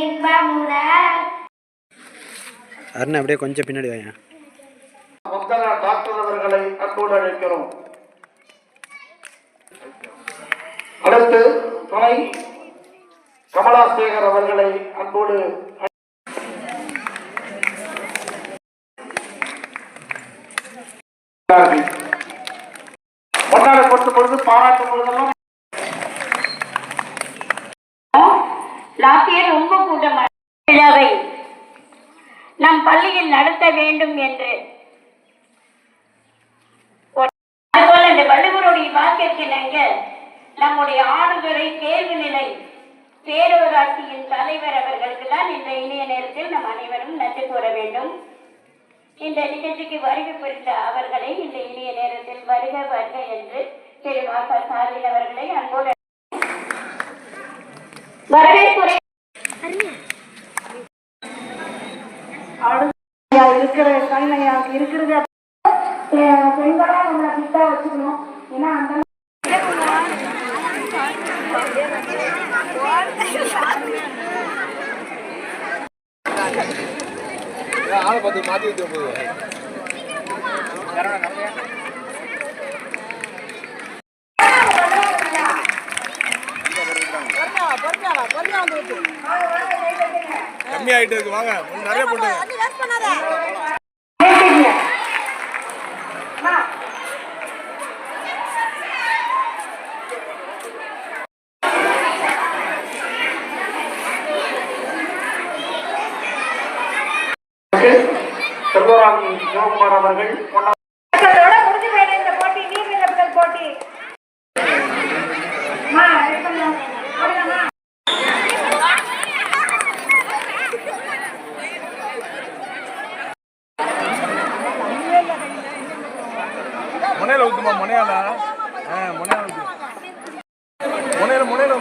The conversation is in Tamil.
இன்பமுற அருண் அப்படியே கொஞ்சம் பின்னாடி வாங்க டாக்டர் அவர்களை அன்போடு அழைக்கிறோம். அடுத்து துணை கமலாசேகர் அவர்களை அன்போடு கொண்டாட பொழுது பாராட்டும் பொழுதெல்லாம் லாஸ்ட் இயர் ரொம்ப கூட்டமாக விழாவை நம் பள்ளியில் நடத்த வேண்டும் என்று. அதுபோல இந்த வள்ளுவருடைய வாக்கியத்தினங்க நம்முடைய ஆளுநரை தேர்வு நிலை பேரூராட்சியின் தலைவர் அவர்களுக்கு தான் இந்த இணைய நேரத்தில் நம் அனைவரும் நன்றி கூற வேண்டும். இந்த நிகழ்ச்சிக்கு வருகை புரிந்த அவர்களை இந்த இணைய நேரத்தில் வருக வருக என்று திரு மாசா சாரில் அவர்களை அன்போடு வரவேற்புரை. இருக்கிற கல்லையா இருக்கிறது பெண்களா நம்மளை கிட்ட வச்சுக்கணும் ஏன்னா அந்த ஆயிட்டு இருக்கு. வாங்க. நிறைய போட்டுங்க செல்வராணி சிவகுமார் அவர்கள் முனையில ஊத்துமா முனையால? முனையால முனையில முனையில